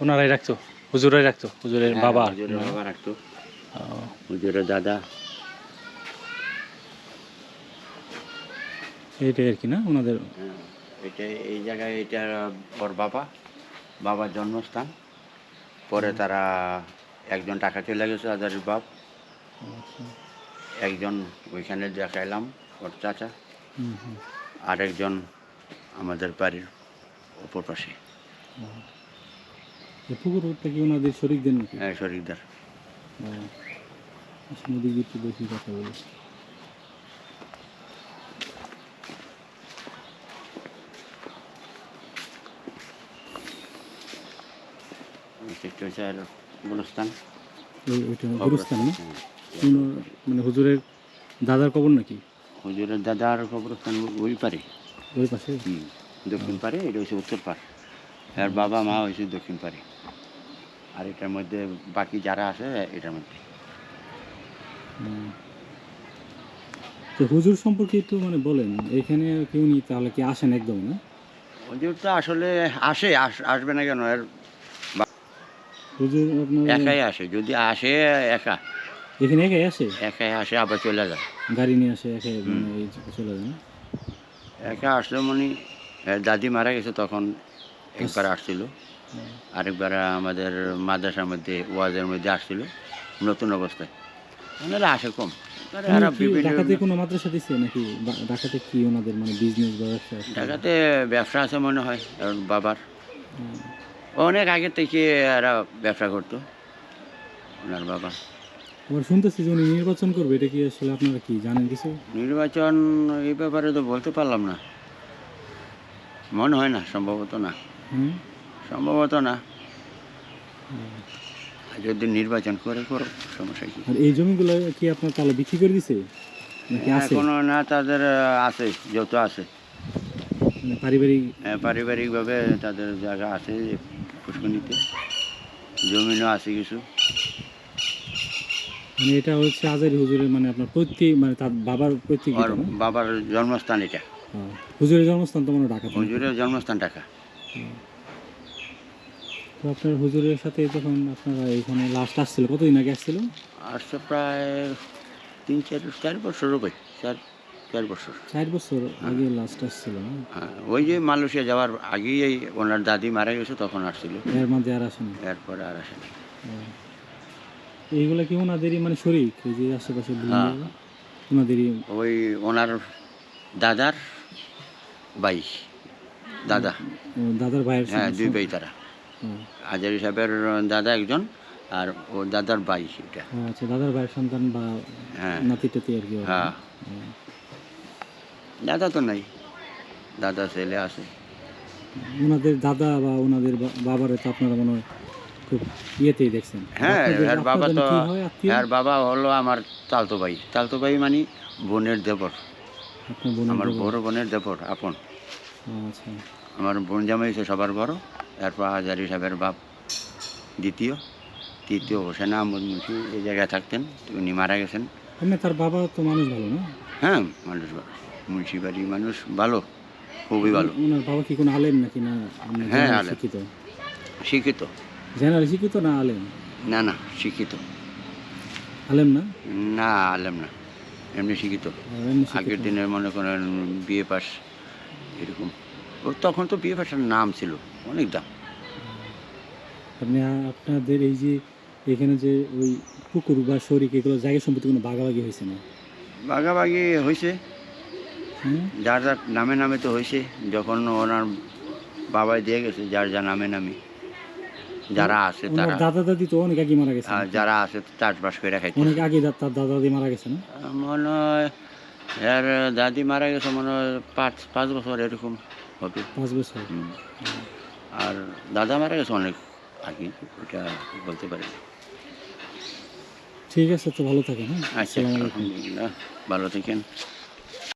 ওনারাই রাখতো হুজুরাই রাখতো হুজুরের বাবা। হ্যাঁ, হুজুরের বাবা রাখতো। হুজুরের দাদা। এইটাই আর কি না ওনাদের? হ্যাঁ, এটা এই জায়গায় এটা ওর বাবা বাবার জন্মস্থান। পরে তারা একজন টাকা চলে গেছে আদারের বাপ। একজন ওইখানে দেখাইলাম ওর চাচা। আরেকজন আমাদের বাড়ির উপর পাশে। পুকুরটা কি ওনাদের শরিক দেন নাকি? হ্যাঁ শরীরদার ও, আচ্ছা, নদীর দিকে একটু বেশি কথা বলি। হ্যাঁ। মানে হুজুরের দাদার কবর নাকি? হুজুরের দাদার কবরস্থান ওই পারে। ওই পাশে? দক্ষিণ পারে এটা হচ্ছে উত্তর পার। আর বাবা মা হয়েছে দক্ষিণ পারে। আর এটার মধ্যে বাকি যারা আছে এটার মধ্যে। তো হুজুর সম্পর্কে একটু মানে বলেন এখানে কেউ নি তাহলে কি আসেন একদম না? হুজুর তো আসলে আসে আস- আসবে না কেন? এর হুজুর একাই আসে যদি আসে একা। এখানে একাই আসে? একাই আসে আবার চলে যায়। গাড়ি নিয়ে আসে একাই মানে চলে যায় একা আসলে মানে দাদি মারা গেছে তখন একবার আসছিল। আরেকবার আমাদের মাদ্রাসার মধ্যে ওয়াজের মধ্যে আসছিল নতুন অবস্থায়। ওনারা আসে কম। মানে ঢাকাতে কোনো মাদ্রাসা দিচ্ছে নাকি? ঢাকাতে কি ওনাদের মানে বিজনেস বা ব্যবসা আছে? ঢাকাতে ব্যবসা আছে মনে হয় বাবার। অনেক আগে থেকে এরা ব্যবসা করতো ওনার বাবা। আবার শুনতেছি যে উনি নির্বাচন করবে এটা কি আসলে আপনারা কি জানেন কিছু? নির্বাচন এই ব্যাপারে তো বলতে পারলাম না। মনে হয় না সম্ভবত না। হুম। সম্ভবত না। যদি নির্বাচন করে করো সমস্যা কি? আর এই জমিগুলো কি আপনার তাহলে বিক্রি করে দিছে? নাকি আছে? এখনও না তাদের আছে যত আছে। মানে পারিবারিক হ্যাঁ, পারিবারিকভাবে তাদের জায়গা আছে পুষ্কনিতে জমিনও আছে কিছু। মানে এটা হচ্ছে আজারি হুজুরের মানে আপনার প্রত্যেক মানে তার বাবার প্রত্যেক বাবার জন্মস্থান এটা। হুজুরের জন্মস্থান তো মানে ঢাকা। হুজুরের জন্মস্থান টাকা তো আপনার হুজুরের সাথে যখন আপনারা এখানে লাস্ট আসছিল কতদিন আগে আসছিল? আসছে প্রায় তিন চার চার বছর হবে চার চার বছর। চার বছর আগে লাস্ট আসছিল হ্যাঁ, ওই যে মালয়েশিয়া যাওয়ার আগেই এই ওনার দাদি মারা গেছে তখন আসছিল। এর মধ্যে আর আসেনি? এরপরে আর আসে না। এইগুলা কি ওনাদেরই মানে শরীর এই যে আশেপাশে হ্যাঁ। ওনাদেরই ওই ওনার দাদার ভাই দাদা। দাদার ভাইয়ের হ্যাঁ দুই ভাই তারা। ও, আজারি সাহেবের দাদা একজন আর ও দাদার ভাই ও, আচ্ছা দাদার ভাইয়ের সন্তান বা হ্যাঁ। নাতি টাতি আর কি হ্যাঁ। দাদা তো নাই। দাদা ছেলে আছে। ওনাদের দাদা বা ওনাদের বাবারে তো আপনারা মনে হয় খুব ইয়েতেই দেখছেন। হ্যাঁ আর বাবা তো কি হয় বাবা হলো আমার তালতো ভাই। তালতো ভাই মানে বোনের দেবর। আমার বড় বোনের দেবর আপন। আচ্ছা। আমার বোন জামাই সবার বড়। এরপর হাজারি সাহেবের বাপ দ্বিতীয় তৃতীয় হোসেন আহমদ মুন্সি এই জায়গায় থাকতেন উনি মারা গেছেন। এমনি তার বাবা তো মানুষ ভালো না? হ্যাঁ মানুষ ভালো। মুন্সি বাড়ি মানুষ ভালো খুবই ভালো। ওনার বাবা কি কোনো আলেম নাকি না? হ্যাঁ, আলেম। শিক্ষিত? শিক্ষিত। জেনারেল শিক্ষিত না আলেম? না না শিক্ষিত। আলেম না? না আলেম না। এমনি শিক্ষিত। আগের দিনের মনে করেন বিয়ে পাস এরকম। তখন তো বিয়ে পাশের নাম ছিল অনেক দাম। আপনি আপনাদের এই যে এখানে যে ওই পুকুর বা শরিক এগুলো জায়গা সম্পত্তি কোনো ভাগাভাগি হয়েছে না? ভাগাভাগি হয়েছে। যার যার নামে নামে তো হয়েছে যখন ওনার বাবাই দিয়ে গেছে যার যার নামে নামে। যারা আছে তারা। দাদা দাদি তো অনেক আগে মারা গেছে। যারা আছে চাষবাস করে খাইতে অনেক আগে তার দাদা দাদি মারা গেছে না? মনে হয় এর দাদি মারা গেছে মনে হয় পাঁচ পাঁচ বছর এরকম। হবে পাঁচ বছর। আর দাদা মারা গেছে অনেক আগে ওটা বলতে পারি ঠিক আছে তো ভালো থাকেন হ্যাঁ। আচ্ছা ভালো থাকেন।